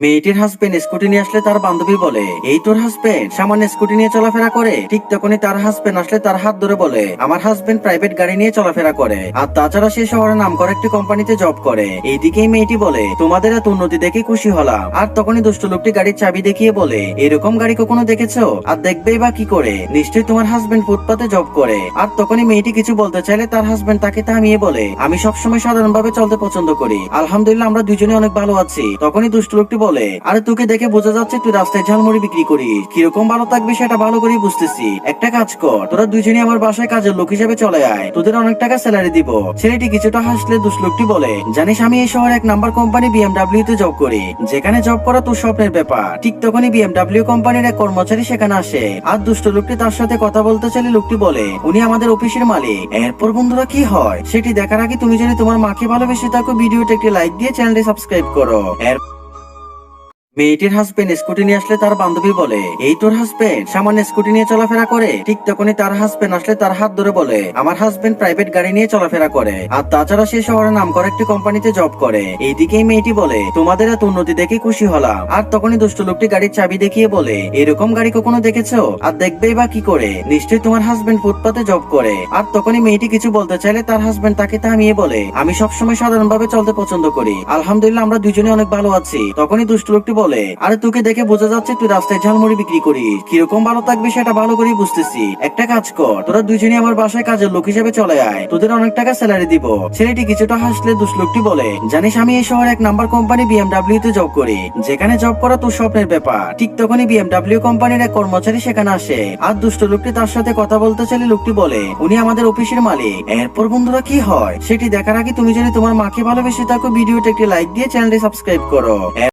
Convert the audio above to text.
মেয়েটির husband scooty নিয়ে আসলে তার বান্ধবী বলে। এই তোর হাজবেন্ড সামান্য স্কুটি নিয়ে চলাফেরা করে। ঠিক তখনই তার হাজবেন্ড আসলে তার হাত ধরে বলে, আমার হাজবেন্ড প্রাইভেট গাড়ি নিয়ে চলাফেরা করে। আর তাছাড়া সে শহরে নাম করা একটি কোম্পানিতে জব করে। এইদিকেই মেয়েটি বলে, তোমাদের এত উন্নতি দেখে খুশি হলাম। আর তখনই দুষ্ট লোকটি গাড়ির চাবি দেখিয়ে বলে, এরকম গাড়ি কখনো দেখেছ? আর দেখবেই বা কি করে? নিশ্চয়ই তোমার হাজবেন্ড ফুটপাতে জব করে। আর তখনই মেয়েটি কিছু বলতে চাইলে তার হাজবেন্ড তাকে থামিয়ে বলে, আমি সবসময় সাধারণ ভাবে চলতে পছন্দ করি। আলহামদুলিল্লাহ আমরা দুজনে অনেক ভালো আছি। তখনই দুষ্ট লোকটি বলে আরে তোকে দেখে বোঝা যাচ্ছে তুই রাস্তায় ঝালমুড়ি বিক্রি করিস। কীরকম ভালো থাকবে সেটা ভালো করে বুঝতেছি। একটা কাজ কর, তোরা দুজনে আমার বাসায় কাজের লোক হিসেবে চলে আয়। তোদের অনেক টাকা স্যালারি দিব। ছেলেটি কিছুটা হাসলে দুষ্ট লোকটি বলে, জানিস আমি এই শহরে এক নাম্বার কোম্পানি বিএমডাব্লিউ তে জব করি। যেখানে জব করা তোর স্বপ্নের ব্যাপার। ঠিক তখনই বিএমডাব্লিউ কোম্পানির এক কর্মচারী সেখানে আসে। আর দুষ্ট লোকটি তার সাথে কথা বলতে চাইলে লোকটি বলে, উনি আমাদের অফিসের মালিক। এরপর বন্ধুরা কি হয়? সেটি দেখার আগে তুমি যদি তোমার মাকে ভালোবেসে থাকো, ভিডিওতে একটি লাইক দিয়ে চ্যানেলটি সাবস্ক্রাইব করো। এর মেয়েটির হাজবেন্ড স্কুটি নিয়ে আসলে তার বান্ধবী বলে, এই তোর হাজবেন্ড সামান্য স্কুটি নিয়ে চলাফেরা করে? ঠিক তখনই তার হাজবেন্ড আসলে তার হাত ধরে বলে, আমার হাজবেন্ড প্রাইভেট গাড়ি নিয়ে চলাফেরা করে, আর তাছাড়া সে শহরে নাম করা একটি কোম্পানিতে জব করে। এইদিকেই মেয়েটি বলে, তোমাদের এত উন্নতি দেখে খুশি হলাম। আর তখনই দুষ্ট লোকটি গাড়ির চাবি দেখিয়ে বলে, এরকম গাড়ি কখনো দেখেছ? আর দেখবেই বা কি করে? নিশ্চয়ই তোমার হাজবেন্ড ফুটপাতে জব করে। আর তখনই মেয়েটি কিছু বলতে চাইলে তার হাজবেন্ড তাকে থামিয়ে বলে, আমি সবসময় সাধারণ ভাবে চলতে পছন্দ করি। আলহামদুলিল্লাহ আমরা দুজনে অনেক ভালো আছি। তখনই দুষ্ট লোকটি বলে আরে তোকে দেখে বোঝা যাচ্ছে তুই রাস্তায় ঝালমুড়ি বিক্রি করিস। কীরকম ভালো থাকবে সেটা ভালো করে বুঝতেছি। একটা কাজ কর, তোরা দুজনে আমার বাসায় কাজের লোক হিসেবে চলে আয়। তোদের অনেক টাকা স্যালারি দিব। ছেলেটি কিছুটা হাসলে দুষ্ট লোকটি বলে, জানিস আমি এই শহরে এক নাম্বার কোম্পানি বিএমডাব্লিউ তে জব করি। যেখানে জব করা তোর স্বপ্নের ব্যাপার। ঠিক তখনই বিএমডাব্লিউ কোম্পানির এক কর্মচারী সেখানে আসে। আর দুষ্ট লোকটি তার সাথে কথা বলতে চাইলে লোকটি বলে, উনি আমাদের অফিসের মালিক। এরপর বন্ধুরা কি হয়? সেটি দেখার আগে তুমি যদি তোমার মাকে ভালোবেসে থাকো, ভিডিওতে একটি লাইক দিয়ে চ্যানেলটি সাবস্ক্রাইব করো।